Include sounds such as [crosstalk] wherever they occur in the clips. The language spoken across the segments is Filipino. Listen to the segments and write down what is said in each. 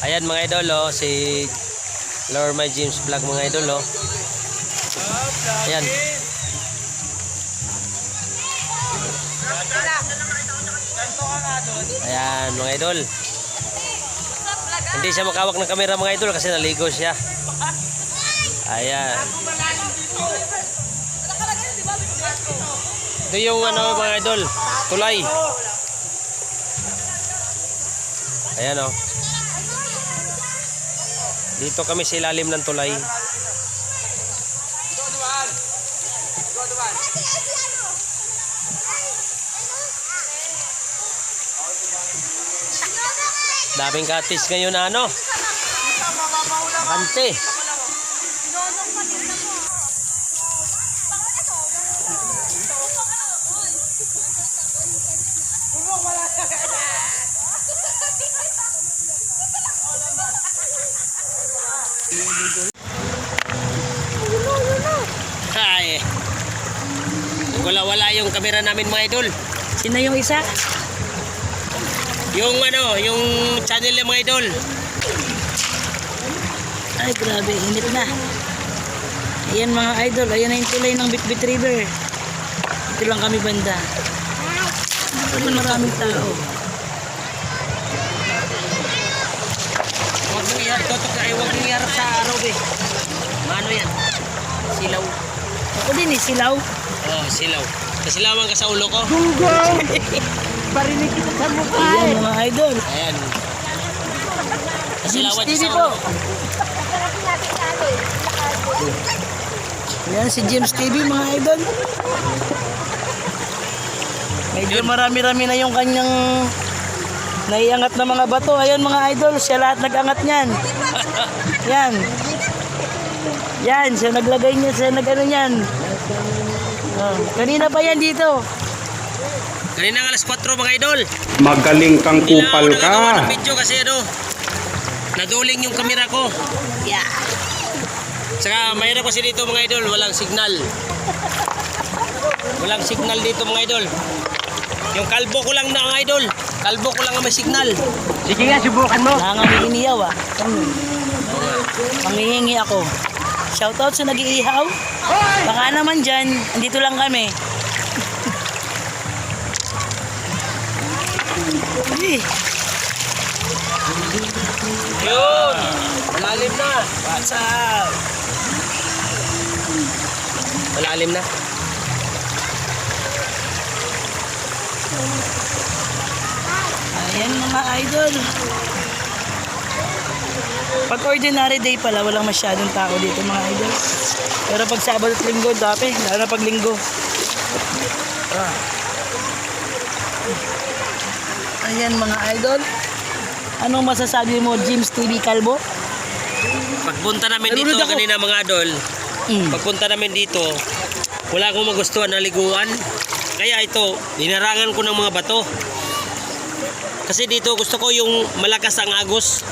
Ayan mga idolo, oh, si Lord My James Vlog mga idolo. Oh. Ayan. Ayan mga idol. Hindi siya makawak ng kamera mga idol kasi naligo siya. Ayan. Ito yung ano mga idol, tulay. Ayan oh. Dito kami sa ilalim ng tulay. Daming katis ngayon na ano. Kante. [laughs] Ay. Wala-wala yung kamera namin mga idol. Sino yung isa? Yung ano, yung channel ng mga idol. Ay, grabe. Init na. Ayan mga idol. Ayan na yung tulay ng Bitbit River. Ito lang kami banda. Ito maraming tao. Huwag mong iharap, totok ay huwag mong iharap sa araw be. Ano yan? Silaw. Ako din eh, silaw. Oh, silaw. Kasilawan ka sa ulo ko. [laughs] Parinig kita sa mukha Ayan mga idol. Ayan. Kasilawan siya sa ulo. Ayan si James TV mga idol. Medyo marami-rami na yung kanyang naiangat na mga bato. Ayan mga idol, siya lahat nag-angat niyan. Yan. Yan, siya naglagay niya, siya nag-ano niyan. Oh, kanina pa yan dito. Kanina alas 4 mga idol. Magaling kang Hindi na ako kupal nagagawa ng ka. video kasi ano, naduling yung kamera ko. Yeah. Saka mahirap kasi dito mga idol, walang signal. Walang signal dito mga idol. Yung kalbo ko lang na ang idol. Kalbo ko lang ang may signal. Sige nga, subukan mo. Nanganginiyaw ah. Manghihingi ako. Shoutout sa nag-iihaw. Baka naman dyan, andito lang kami. Yun! Malalim na. what's up? Malalim na. Ayan mga idol. Pag ordinary day pala, walang masyadong tao dito mga idol. Pero pag Sabado at Linggo, dati, lalo na pag Linggo. Ah. Ayan mga idol. Anong masasabi mo, James TV Calvo? Pagpunta namin dito ako. kanina mga idol, Mm. pagpunta namin dito, wala akong magustuhan na liguan. Kaya ito, dinarangan ko ng mga bato. Kasi dito gusto ko yung malakas ang agos.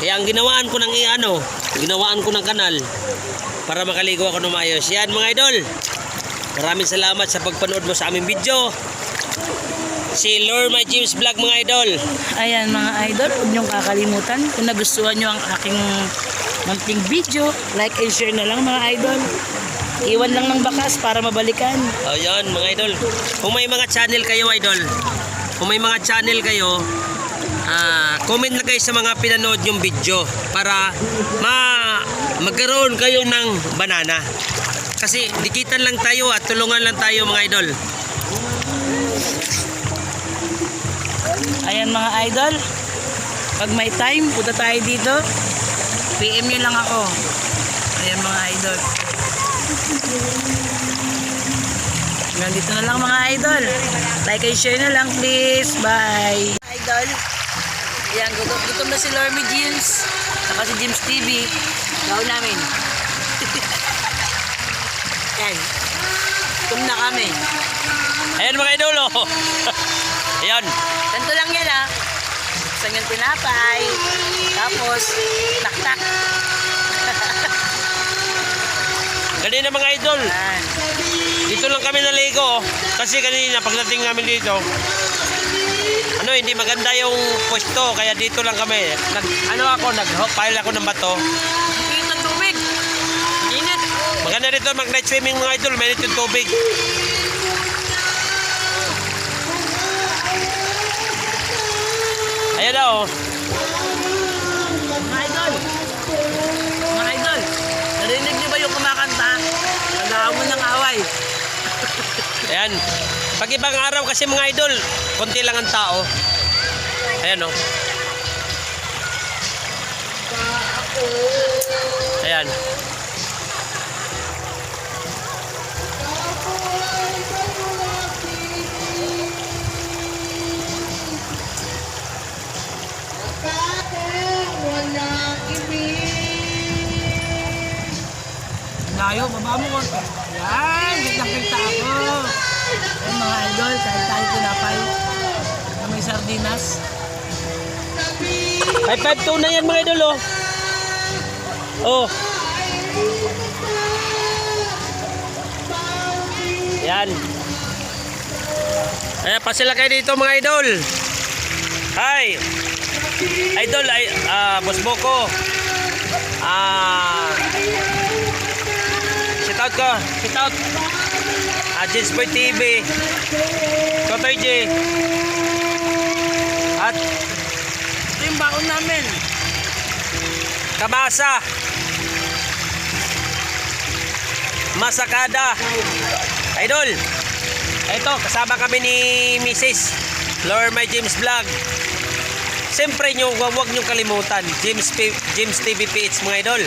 Kaya ang ginawaan ko ng ano, ginawaan ko ng kanal para makaligo ako ng maayos. Yan mga idol. Maraming salamat sa pagpanood mo sa aming video. Si Lord My James Vlog mga idol. Ayan mga idol, huwag niyong kakalimutan. Kung nagustuhan niyo ang aking munting video, like and share na lang mga idol. Iwan lang ng bakas para mabalikan. Ayan mga idol. Kung may mga channel kayo idol, kung may mga channel kayo, ah, comment lang kayo sa mga pinanood yung video para ma magkaroon kayo ng banana. Kasi dikitan lang tayo at tulungan lang tayo mga idol. Ayan mga idol, pag may time, punta tayo dito. PM nyo lang ako. Ayan mga idol. Nandito na lang mga idol. Like and share na lang please. Bye. Idol. Ayan, gutom, gutom na si Lormy James. Saka si James TV. Gawin namin. [laughs] Yan. Gutom na kami. Ayan mga idol oh. [laughs] Ayan. Ganito lang yan ah. Buksan yung tinapay. Tapos, tak-tak. [laughs] Kanina mga idol, Yan. Dito lang kami naligo oh. Kasi kanina pagdating namin dito, ano hindi maganda yung pwesto, kaya dito lang kami. Nag, ano ako, nag-pile ako ng bato. Init ng tubig. Init. Maganda dito mag-night swimming mga idol, mainit yung tubig. Ayan na oh. Mga idol. Mga idol. Narinig niyo ba yung kumakanta? Nag-aamon ng away. Ayan. Pag ibang araw kasi mga idol, konti lang ang tao. Ayan oh. Ayan. Sardinas. Ay, 5-2 na yan mga idol oh. Oh. Yan. Ayan, pa sila kayo dito mga idol. Hi. Idol, ay, ah, boss Boko. Ah, sit out ko. Sit out. Ah, Jens Boy TV. Totoy J. At Ito yung baon namin. Kamasa. Masakada. Idol. Ito, kasama kami ni Mrs. Lord My James Vlog. Siyempre nyo, wag, wag nyo kalimutan. James, James TV PH mga idol.